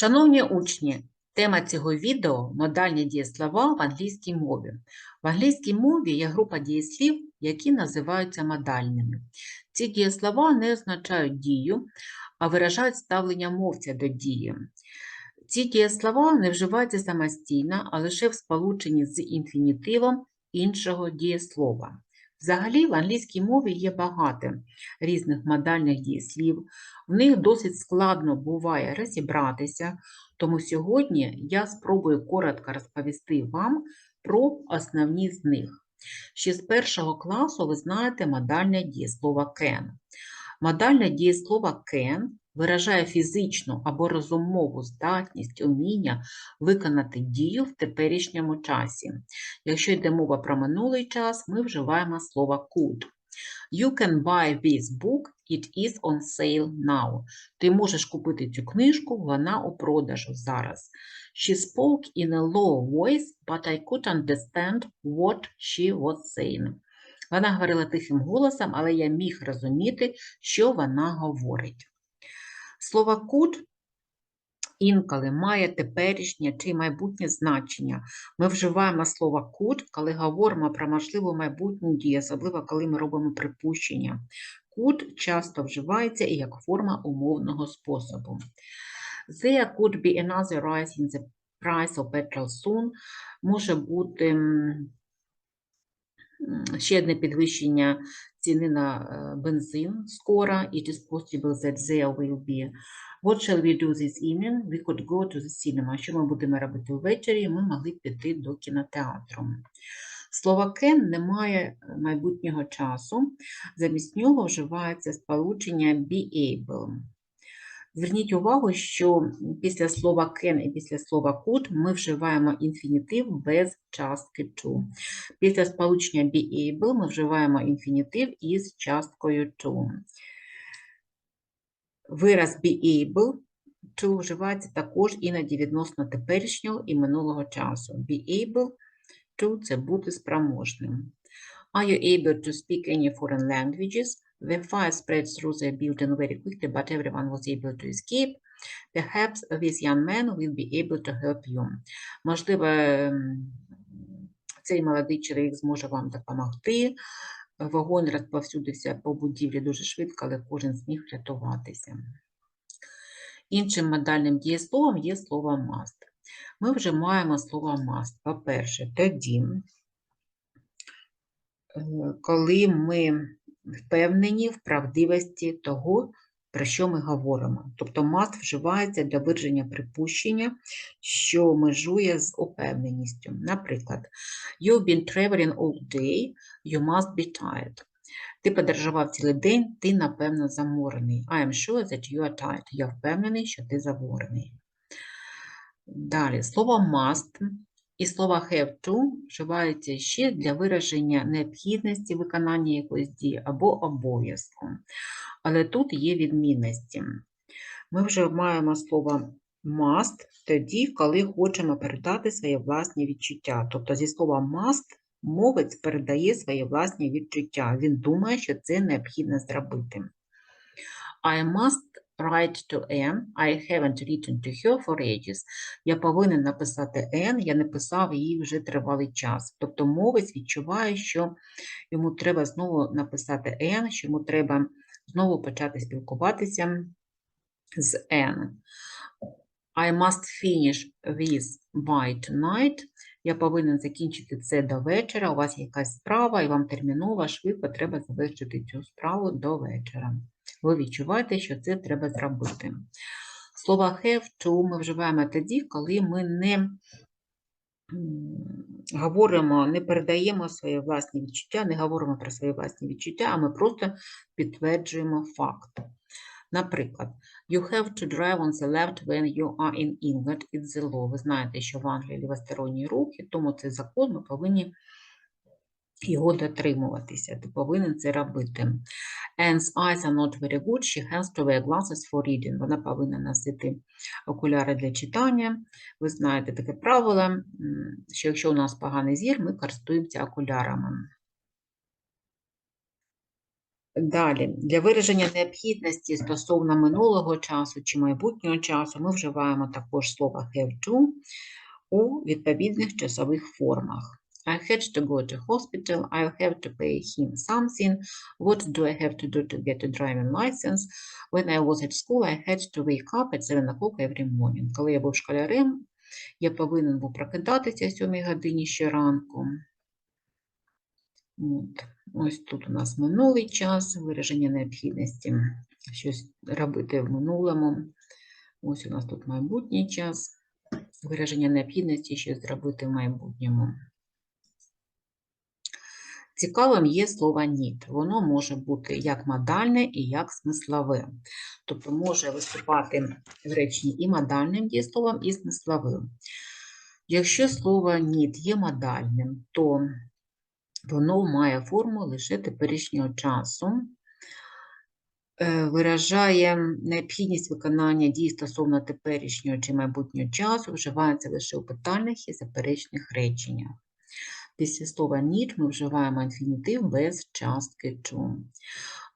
Шановні учні, тема цього відео модальні дієслова в англійській мові. В англійській мові є група дієслів, які називаються модальними. Ці дієслова не означають дію, а виражають ставлення мовця до дії. Ці дієслова не вживаються самостійно, а лише в сполученні з інфінітивом іншого дієслова. Взагалі, в англійській мові є багато різних модальних дієслів. В них досить складно буває розібратися, тому сьогодні я спробую коротко розповісти вам про основні з них. Ще з першого класу ви знаєте модальне дієслово can. Модальне дієслово can виражає фізичну або розумову здатність, уміння виконати дію в теперішньому часі. Якщо йде мова про минулий час, ми вживаємо слово could. You can buy this book, it is on sale now. Ти можеш купити цю книжку, вона у продажу зараз. She spoke in a low voice, but I could understand what she was saying. Вона говорила тихим голосом, але я міг розуміти, що вона говорить. Слово could інколи має теперішнє чи майбутнє значення. Ми вживаємо слово could, коли говоримо про можливу майбутню дію, особливо коли ми робимо припущення. Could часто вживається і як форма умовного способу. There could be another rise in the price of petrol soon. Може бути ще одне підвищення ціни на е, бензин скоро. It is possible that there will be. What shall we do this evening? We could go to the cinema. Що ми будемо робити ввечері? Ми могли піти до кінотеатру. Слово can не має майбутнього часу. Замість нього вживається сполучення be able. Зверніть увагу, що після слова can і після слова could ми вживаємо інфінітив без частки to. Після сполучення be able ми вживаємо інфінітив із часткою to. Вираз be able to вживається також іноді відносно теперішнього і минулого часу. Be able to – це бути спроможним. Are you able to speak any foreign languages? The fire spread through the building very quickly, but everyone was able to escape. Perhaps this young man will be able to help you. Можливо, ем, цей молодий чоловік зможе вам допомогти. Вогонь розповсюдився по будівлі дуже швидко, але кожен зміг врятуватися. Іншим модальним дієсловом є слово must. Ми вже маємо слово must. По-перше, тоді, е, коли ми впевнені в правдивості того, про що ми говоримо. Тобто must вживається для вираження припущення, що межує з упевненістю. Наприклад, You've been traveling all day, you must be tired. Ти подорожував цілий день, ти, напевно, заморений. I am sure that you are tired. Я впевнений, що ти заморений. Далі, слово must і слово have to вживаються ще для вираження необхідності виконання якоїсь дії або обов'язку. Але тут є відмінності. Ми вже маємо слово must тоді, коли хочемо передати свої власні відчуття. Тобто зі слова must мовець передає свої власні відчуття. Він думає, що це необхідно зробити. I must write to Anne. I haven't written to her for ages. Я повинен написати N, я не писав її вже тривалий час. Тобто мовець відчуває, що йому треба знову написати N, що йому треба знову почати спілкуватися з N. I must finish this by tonight. Я повинен закінчити це до вечора. У вас є якась справа, і вам терміново, швидко треба завершити цю справу до вечора. Ви відчуваєте, що це треба зробити. Слово have to ми вживаємо тоді, коли ми не говоримо, не передаємо свої власні відчуття, не говоримо про свої власні відчуття, а ми просто підтверджуємо факт. Наприклад, you have to drive on the left when you are in England. It's the law. Ви знаєте, що в Англії лівосторонні рухи, тому це закон, ми повинні його дотримуватися. Ти повинен це робити. Anne's eyes are not very good. She has to wear glasses for reading. Вона повинна носити окуляри для читання. Ви знаєте таке правило, що якщо у нас поганий зір, ми користуємося окулярами. Далі, для вираження необхідності стосовно минулого часу чи майбутнього часу ми вживаємо також слово have to у відповідних часових формах. I had to go to hospital, I have to pay him something. What do I have to do to get a driving license? When I was at school, I had to wake up at 7 o'clock every morning. Коли я був школярем, я повинен був прокидатися о 7 годині щоранку. От. Ось тут у нас минулий час, вираження необхідності щось робити в минулому. Ось у нас тут майбутній час, вираження необхідності щось зробити в майбутньому. Цікавим є слово need. Воно може бути як модальне і як смислове. Тобто може виступати в реченні і модальним дієсловом, і смисловим. Якщо слово need є модальним, то воно має форму лише теперішнього часу, е, виражає необхідність виконання дій стосовно теперішнього чи майбутнього часу, вживається лише у питальних і заперечних реченнях. Після слова need ми вживаємо інфінітив без частки to.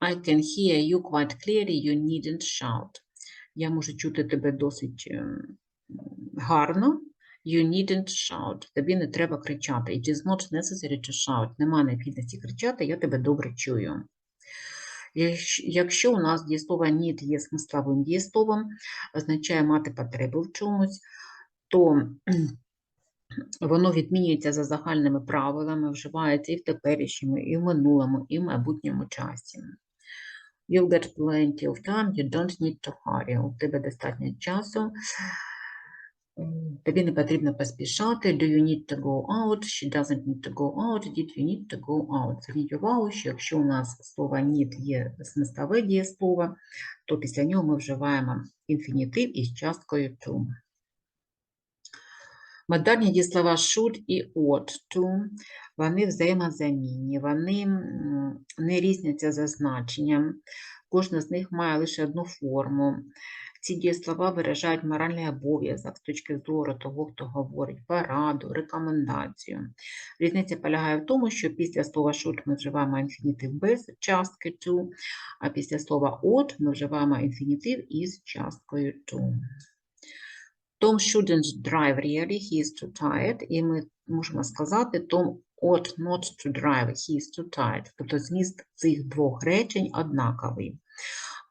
I can hear you quite clearly, you needn't shout. Я можу чути тебе досить ем, гарно. You needn't shout. Тобі не треба кричати. It is not necessary to shout. Нема необхідності кричати, я тебе добре чую. Якщо у нас дієслово need є смисловим дієсловом, означає мати потребу в чомусь, то воно відмінюється за загальними правилами, вживається і в теперішньому, і в минулому, і в майбутньому часі. You'll get plenty of time, you don't need to hurry. У тебе достатньо часу. Тобі не потрібно поспішати. Do you need to go out? She doesn't need to go out. Did you need to go out? Зверніть увагу, що якщо у нас слово need є смислове дієслово, то після нього ми вживаємо інфінітив із часткою to. Модальні дієслова should і ought to, вони взаємозамінні, вони не різняться за значенням. Кожна з них має лише одну форму. Ці дієслова виражають моральний обов'язок з точки зору того, хто говорить, пораду, рекомендацію. Різниця полягає в тому, що після слова should ми вживаємо інфінітив без частки to, а після слова ought ми вживаємо інфінітив із часткою to. Tom shouldn't drive really, he is too tired. І ми можемо сказати, Tom ought not to drive, he is too tired. Тобто зміст цих двох речень однаковий.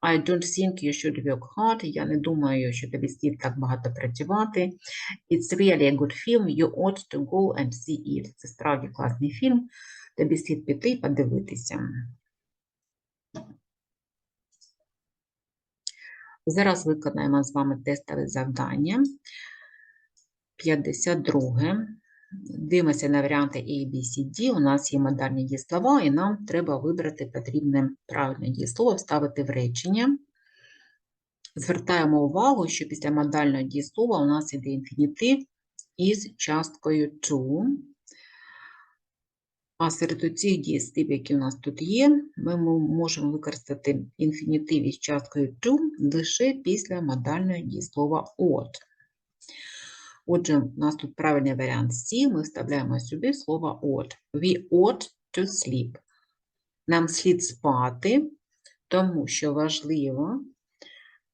I don't think you should work hard. Я не думаю, що тобі слід так багато працювати. It's really a good film. You ought to go and see it. Це справді класний фільм. Тобі слід піти і подивитися. Зараз виконаємо з вами тестове завдання. 52. Дивимося на варіанти A, B, C, D. У нас є модальні дієслова, і нам треба вибрати потрібне правильне дієслово, вставити в речення. Звертаємо увагу, що після модального дієслова у нас іде інфінітив із часткою to. А серед цих дієслів, які у нас тут є, ми можемо використати інфінітив із часткою to лише після модального дієслова ought. Отже, у нас тут правильний варіант C, ми вставляємо сюди слово ought. We ought to sleep. Нам слід спати, тому що важливо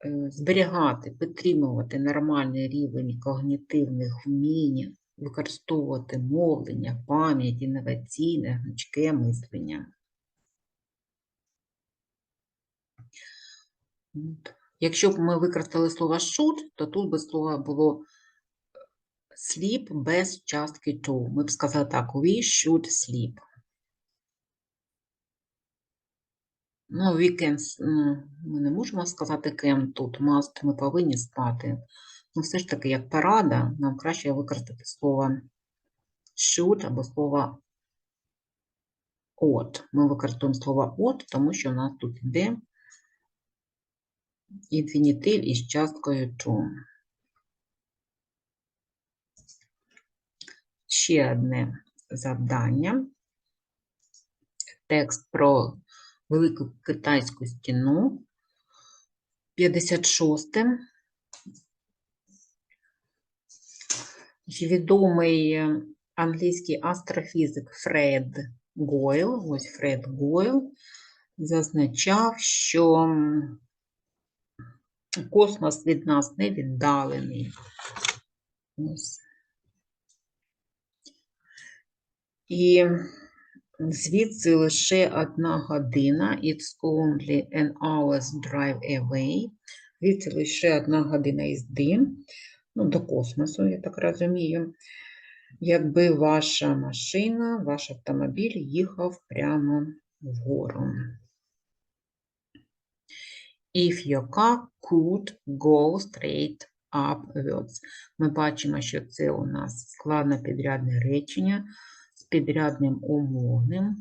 е, зберігати, підтримувати нормальний рівень когнітивних вмінь, використовувати мовлення, пам'ять, інноваційне, гнучке мислення. Якщо б ми використали слово should, то тут би слово було sleep без частки to. Ми б сказали так, we should sleep. Ну, we can, ну, ми не можемо сказати can тут, must, ми повинні спати. Ну, все ж таки, як порада, нам краще використати слово should або слово ought. Ми використовуємо слово ought, тому що у нас тут йде інфінітив із часткою to. Ще одне завдання. Текст про Велику китайську стіну. 56. Відомий е, англійський астрофізик Фред Гойл, ось Фред Гойл, зазначав, що космос від нас не віддалений. Ось. І звідси лише одна година. It's only an hour's drive away. Звідси лише одна година їзди. Ну, до космосу, я так розумію. Якби ваша машина, ваш автомобіль їхав прямо вгору. If your car could go straight upwards. Ми бачимо, що це у нас складнопідрядне речення з підрядним умовним.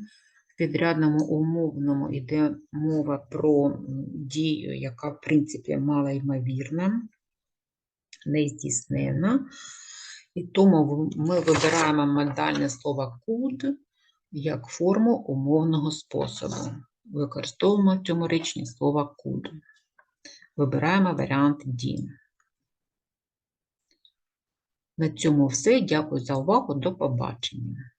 В підрядному умовному йде мова про дію, яка, в принципі, малоймовірна, нездійснена. І тому ми вибираємо модальне слово could як форму умовного способу. Використовуємо в цьому речні слово could. Вибираємо варіант D. На цьому все. Дякую за увагу. До побачення.